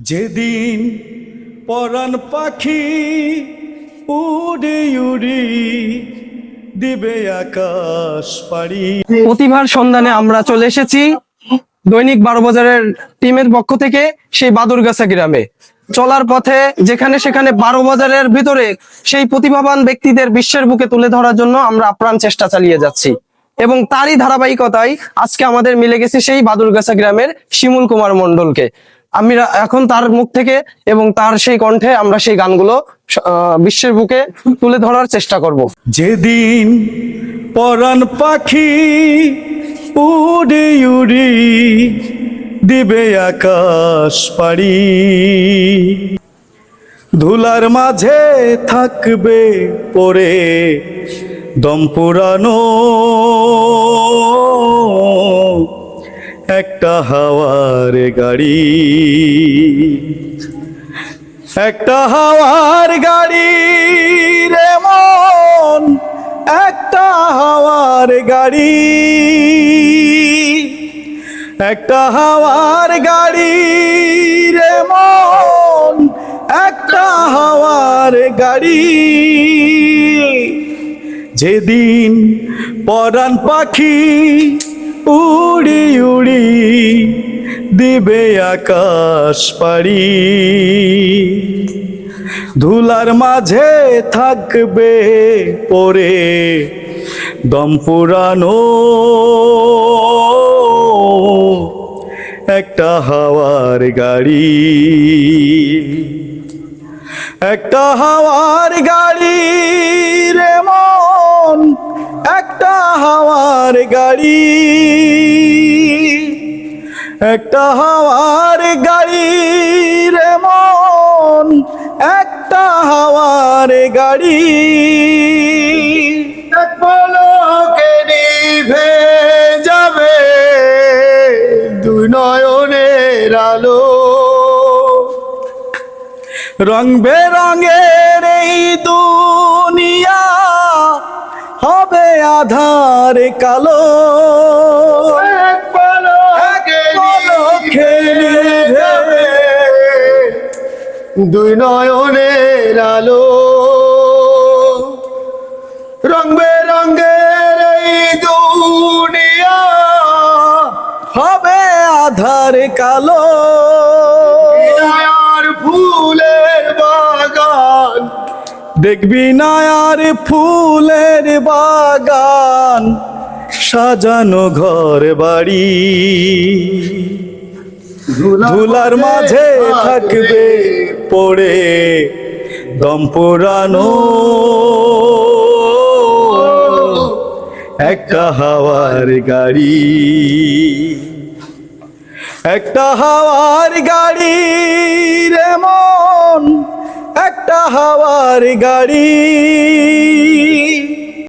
যেদিন পরাণ পাখি উড়ে উড়ি দিবে আকাশ পাড়ি। প্রতিভার সন্ধানে আমরা চলে এসেছি দৈনিক বারো বাজারের টিমের পক্ষ থেকে সেই বাদুরগাছা গ্রামে। চলার পথে যেখানে সেখানে বারো বাজারের ভিতরে সেই প্রতিভাবান ব্যক্তিদের বিশ্বের বুকে তুলে ধরার জন্য আমরা আপ্রাণ চেষ্টা চালিয়ে যাচ্ছি। এবং তারই ধারাবাহিকতায় আজকে আমাদের মিলে গেছে সেই বাদুরগাছা গ্রামের শিমুল কুমার মন্ডলকে আমি এখন তার মুখ থেকে এবং তার সেই কণ্ঠে আমরা সেই গানগুলো বিশ্বের বুকে তুলে ধরার চেষ্টা করব। যেদিন পরাণ পাখি উড়ে উড়ি দিবে আকাশ পাড়ি, ধুলার মাঝে থাকবে পরে দম পুরানো। একটা হাওয়ার গাড়ি। একটা হাওয়ার গাড়ি রে মন, একটা হাওয়ার গাড়ি। একটা হাওয়ার গাড়ি রে মন, একটা হাওয়ার গাড়ি। যেদিন পরাণ পাখি উড়ি উড়ি দিবে আকাশ পাড়ি। ধুলার মাঝে থাকবে পরে দম পুরানো। একটা হাওয়ার গাড়ি। একটা হাওয়ার গাড়ি রে মন, একটা হাওয়ার গাড়ি একটা হাওয়ার গাড়ি রে মন একটা হাওয়ার গাড়ি। পলকে নিভে যাবে দুই নয়নের আলো। রং বেরঙের এই আধার কালো। দুই নয়নের আলো। রং বেরঙের এই দুনিয়া হবে আধার কালো। দেখবি না আর ফুলের বাগান সাজানো ঘর বাড়ি। ধুলার মাঝে থাকবে পড়ে দম পোড়ানো। একটা হাওয়ার গাড়ি। একটা হাওয়ার গাড়ি হাওয়ার গাড়ি।